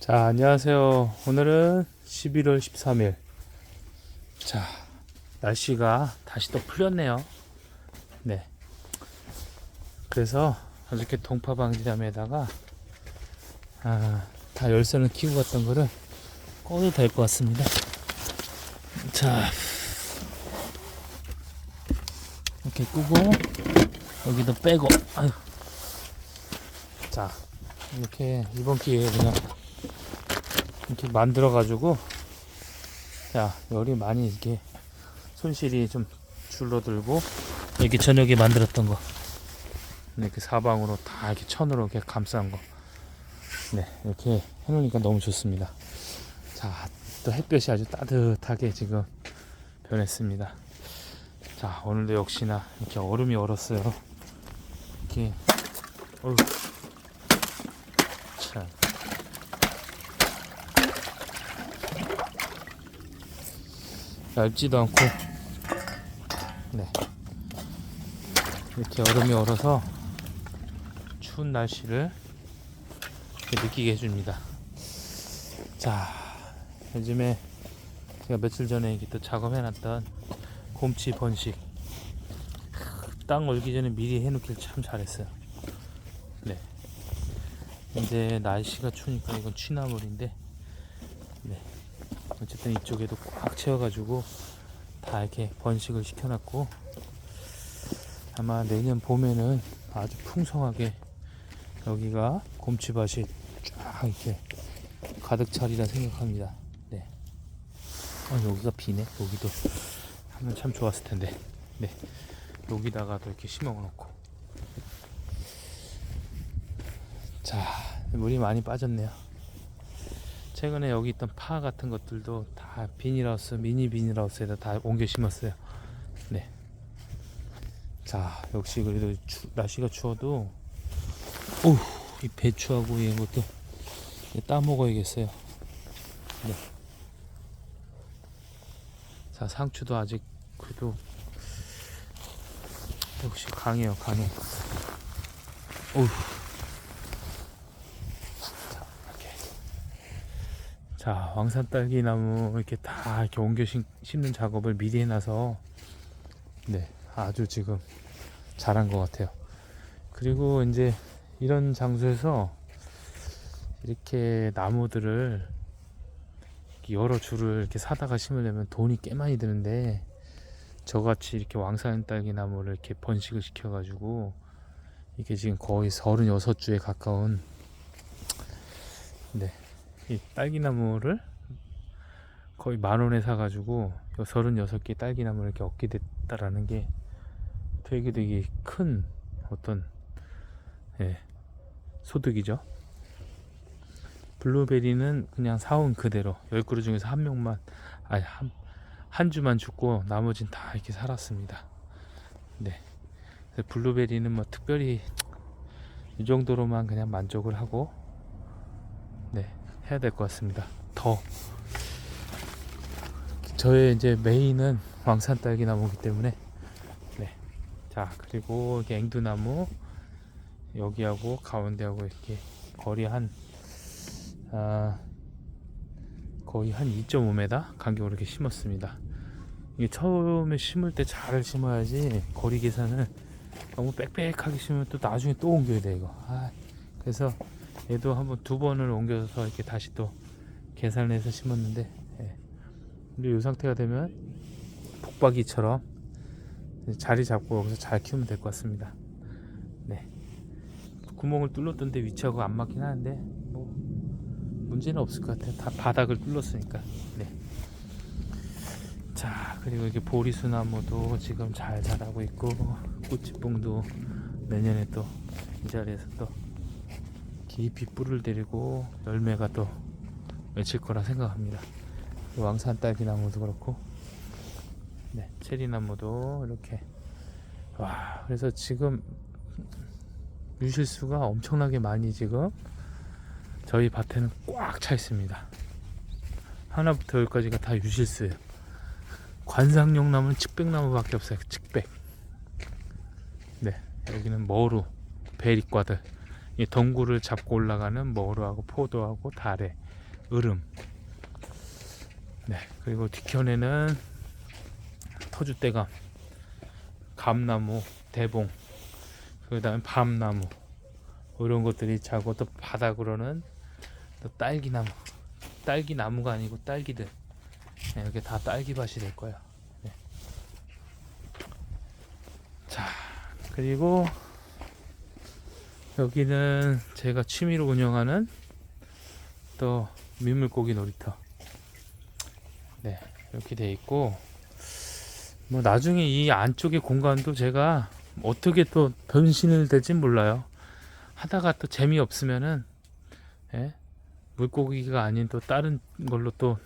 자, 안녕하세요. 오늘은 11월 13일. 자, 날씨가 다시 또 풀렸네요. 네. 그래서 어저께 동파방지담에다가 아, 다 열선을 키고 갔던 거를 꺼도 될 것 같습니다. 자, 이렇게 끄고 여기도 빼고 아유. 자, 이렇게 이번 기회에 그냥 이렇게 만들어 가지고 자 열이 많이 이렇게 손실이 좀 줄어들고 이렇게 저녁에 만들었던 거 이렇게 사방으로 다 이렇게 천으로 이렇게 감싼 거 네, 이렇게 해놓으니까 너무 좋습니다. 자, 또 햇볕이 아주 따뜻하게 지금 변했습니다. 자, 오늘도 역시나 이렇게 얼음이 얼었어요. 이렇게, 어휴. 참. 얇지도 않고, 네. 이렇게 얼음이 얼어서 추운 날씨를 느끼게 해줍니다. 자, 요즘에 제가 며칠 전에 이렇게 또 작업해놨던 곰치 번식. 땅 얼기 전에 미리 해놓길 참 잘했어요. 네. 이제 날씨가 추우니까 이건 취나물인데, 네. 어쨌든 이쪽에도 꽉 채워가지고 다 이렇게 번식을 시켜놨고, 아마 내년 봄에는 아주 풍성하게 여기가 곰치밭이 쫙 이렇게 가득 차리라 생각합니다. 네. 어, 여기가 비네. 여기도 하면 참 좋았을 텐데. 네. 여기다가도 이렇게 심어 놓고. 자, 물이 많이 빠졌네요. 최근에 여기 있던 파 같은 것들도 다 비닐하우스, 미니 비닐하우스에다 다 옮겨 심었어요. 네. 자, 역시 그래도 추- 날씨가 추워도, 오, 이 배추하고 이런 것도 따 먹어야겠어요. 네. 자, 상추도 아직 그래도 역시 강해요, 강해. 어우. 자, 이렇게. 자, 왕산 딸기 나무 이렇게 다 이렇게 옮겨 심, 심는 작업을 미리 해놔서 네, 아주 지금 잘한 것 같아요. 그리고 이제 이런 장소에서 이렇게 나무들을 이렇게 여러 줄을 이렇게 사다가 심으려면 돈이 꽤 많이 드는데 저같이 이렇게 왕산 딸기 나무를 이렇게 번식을 시켜 가지고 이게 지금 거의 36주에 가까운 네, 이 딸기 나무를 거의 만 원에 사가지고 36개 딸기 나무를 이렇게 얻게 됐다라는 게 되게 되게 큰 어떤 예, 소득이죠. 블루베리는 그냥 사온 그대로 10그루 중에서 한 명만 아니 한, 한 주만 죽고 나머진 다 이렇게 살았습니다. 네. 블루베리는 뭐 특별히 이 정도로만 그냥 만족을 하고 네 해야 될 것 같습니다. 더 저의 이제 메인은 왕산 딸기 나무기 때문에 네. 자 그리고 이렇게 앵두나무 여기하고 가운데하고 이렇게 거리 한 아, 거의 한 2.5m 간격으로 이렇게 심었습니다. 이게 처음에 심을 때 잘 심어야지 거리 계산을 너무 빽빽하게 심으면 또 나중에 또 옮겨야 돼 이거. 아, 그래서 얘도 한번 두 번을 옮겨서 이렇게 다시 또 계산해서 심었는데 예. 근데 이 상태가 되면 복박이처럼 자리 잡고 여기서 잘 키우면 될 것 같습니다. 네. 구멍을 뚫었던 데 위치하고 안 맞긴 하는데 뭐 문제는 없을 것 같아요. 다 바닥을 뚫었으니까. 네. 자 그리고 이게 보리수 나무도 지금 잘 자라고 있고 꽃지뽕도 내년에 또 이 자리에서 또 깊이 뿔을 들이고 열매가 또 맺힐 거라 생각합니다. 왕산 딸기 나무도 그렇고 네 체리 나무도 이렇게 와 그래서 지금 유실수가 엄청나게 많이 지금 저희 밭에는 꽉 차 있습니다. 하나부터 열까지가 다 유실수예요. 관상용 나무는 측백나무밖에 없어요. 측백. 네, 여기는 머루, 베리과들 이 덩굴을 잡고 올라가는 머루하고 포도하고 다래, 으름. 네, 그리고 뒤편에는 터줏대감, 감나무, 대봉, 그 다음에 밤나무 이런 것들이 자고 또 바닥으로는 또 딸기나무, 딸기 나무가 아니고 딸기들. 네, 이렇게 다 딸기밭이 될 거예요. 네. 자, 그리고 여기는 제가 취미로 운영하는 또 민물고기 놀이터. 네, 이렇게 돼 있고 뭐 나중에 이 안쪽의 공간도 제가 어떻게 또 변신을 될지 몰라요. 하다가 또 재미없으면은 예? 물고기가 아닌 또 다른 걸로 또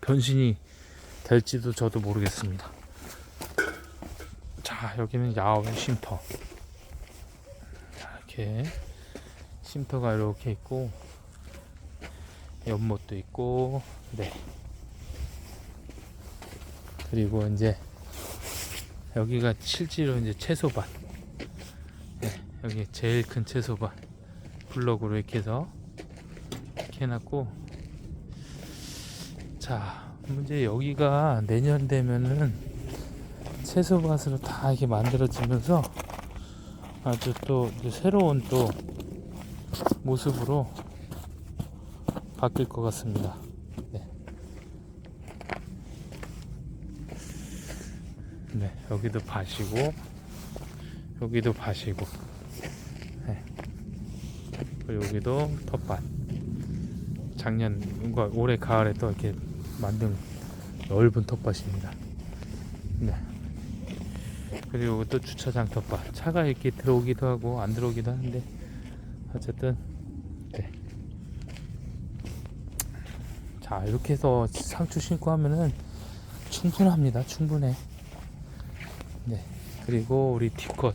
변신이 될지도 저도 모르겠습니다. 자, 여기는 야외 쉼터. 자, 이렇게 쉼터가 이렇게 있고 연못도 있고 네. 그리고 이제 여기가 실제로 이제 채소밭. 네, 여기 제일 큰 채소밭 블럭으로 이렇게 해서 이렇게 해놨고 자 문제 여기가 내년 되면은 채소밭으로 다 이렇게 만들어지면서 아주 또 새로운 또 모습으로 바뀔 것 같습니다. 네. 네, 여기도 밭이고 여기도 밭이고 네. 여기도 텃밭 작년 뭔가 올해 가을에 또 이렇게 만든 넓은 텃밭입니다 네. 그리고 또 주차장 텃밭. 차가 이렇게 들어오기도 하고 안 들어오기도 하는데 어쨌든 네. 자 이렇게 해서 상추 심고 하면은 충분합니다. 충분해. 네. 그리고 우리 뒤컷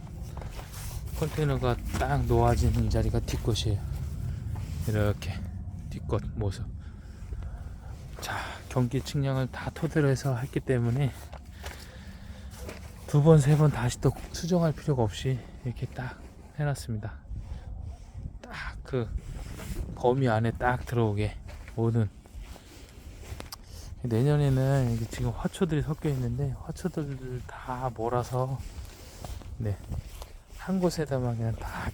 컨테이너가 딱 놓아지는 자리가 뒤컷이에요. 이렇게 뒤컷 모습. 자 경기 측량을 다 토대로 해서 했기 때문에 두 번 세 번 다시 또 수정할 필요가 없이 이렇게 딱 해놨습니다 딱 그 범위 안에 딱 들어오게 모든 내년에는 지금 화초들이 섞여 있는데 화초들을 다 몰아서 네 한 곳에다만 그냥 다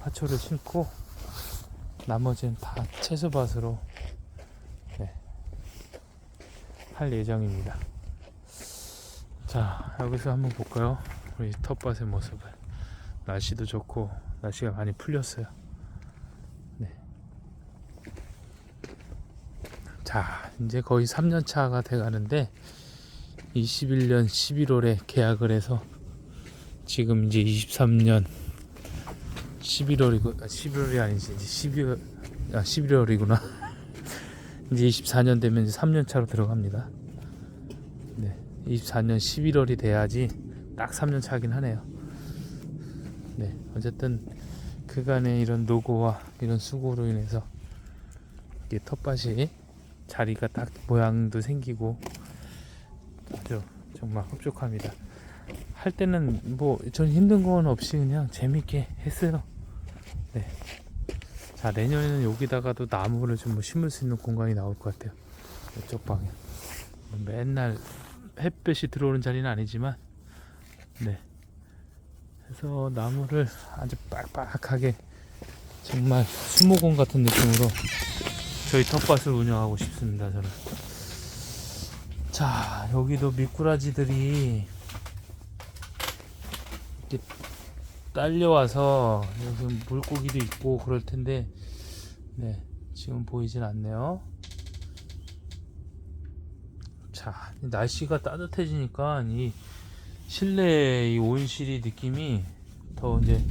화초를 심고 나머지는 다 채소밭으로 네, 할 예정입니다. 자 여기서 한번 볼까요? 우리 텃밭의 모습을 날씨도 좋고 날씨가 많이 풀렸어요. 네. 자 이제 거의 3년 차가 돼 가는데 21년 11월에 계약을 해서 지금 이제 23년 11월이고 아, 11월이 아니지 이제 12월 아 11월이구나 이제 24년 되면 이제 3년 차로 들어갑니다. 네, 24년 11월이 돼야지 딱 3년 차긴 하네요. 네, 어쨌든 그간의 이런 노고와 이런 수고로 인해서 이게 텃밭이 자리가 딱 모양도 생기고 아주 정말 흡족합니다. 할 때는 뭐 전 힘든 건 없이 그냥 재밌게 했어요. 네. 자 내년에는 여기다가도 나무를 좀 심을 수 있는 공간이 나올 것 같아요. 이쪽 방에 맨날 햇볕이 들어오는 자리는 아니지만 네. 그래서 나무를 아주 빡빡하게 정말 수목원 같은 느낌으로 저희 텃밭을 운영하고 싶습니다. 저는. 자 여기도 미꾸라지들이 이렇게 딸려와서 여기 물고기도 있고 그럴 텐데 네 지금 보이진 않네요 자 날씨가 따뜻해지니까 이 실내 이 온실이 느낌이 더 이제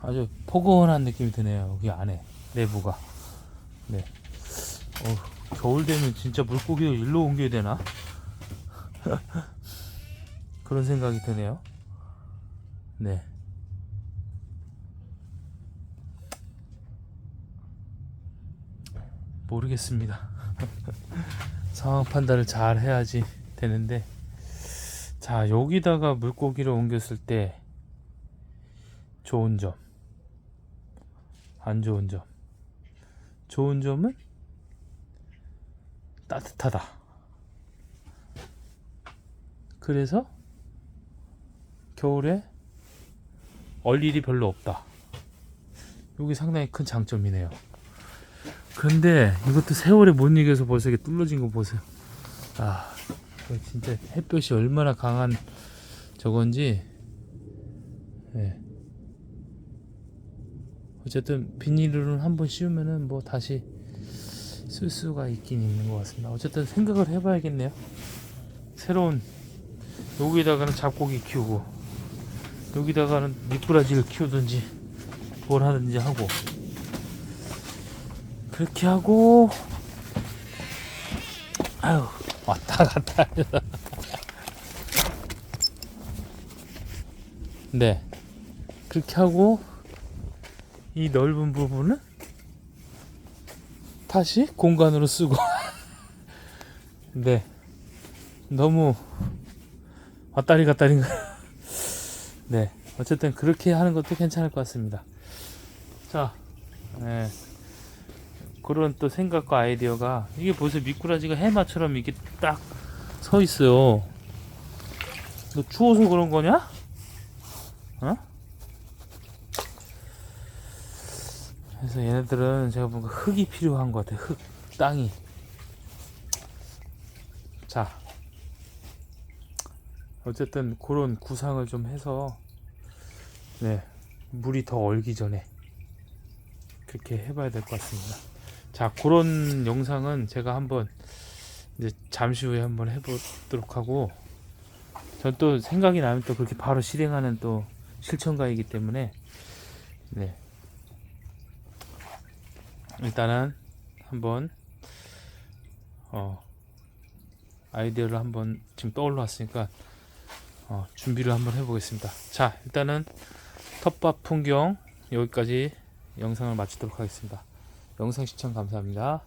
아주 포근한 느낌이 드네요 여기 안에 내부가 네 어, 겨울 되면 진짜 물고기를 일로 옮겨야 되나 그런 생각이 드네요 네. 모르겠습니다. 상황 판단을 잘 해야지 되는데, 자, 여기다가 물고기를 옮겼을 때 좋은 점. 안 좋은 점. 좋은 점은 따뜻하다. 그래서 겨울에 얼 일이 별로 없다. 여기 상당히 큰 장점이네요. 그런데 이것도 세월에 못 이겨서 벌써 이게 뚫러진 거 보세요. 아, 진짜 햇볕이 얼마나 강한 저건지. 예. 어쨌든 비닐을 한번 씌우면은 뭐 다시 쓸 수가 있긴 있는 것 같습니다. 어쨌든 생각을 해봐야겠네요. 새로운 여기다가는 잡고기 키우고 여기다가는 미꾸라지를 키우든지 뭘 하든지 하고 그렇게 하고. 아유. 왔다 갔다 네. 그렇게 하고 이 넓은 부분은 다시 공간으로 쓰고. 네. 너무 왔다리 갔다리인가 네. 어쨌든 그렇게 하는 것도 괜찮을 것 같습니다. 자. 네. 그런 또 생각과 아이디어가 이게 벌써 미꾸라지가 해마처럼 이게 딱 서 있어요 너 추워서 그런 거냐? 어? 그래서 얘네들은 제가 보니까 흙이 필요한 것 같아요. 흙, 땅이. 자. 어쨌든 그런 구상을 좀 해서, 네. 물이 더 얼기 전에 그렇게 해봐야 될 것 같습니다. 자, 그런 영상은 제가 한번 이제 잠시 후에 한번 해보도록 하고, 전 또 생각이 나면 또 그렇게 바로 실행하는 또 실천가이기 때문에, 네. 일단은 한번 어 아이디어를 한번 지금 떠올라 왔으니까 어 준비를 한번 해보겠습니다. 자 일단은 텃밭 풍경 여기까지 영상을 마치도록 하겠습니다. 영상 시청 감사합니다.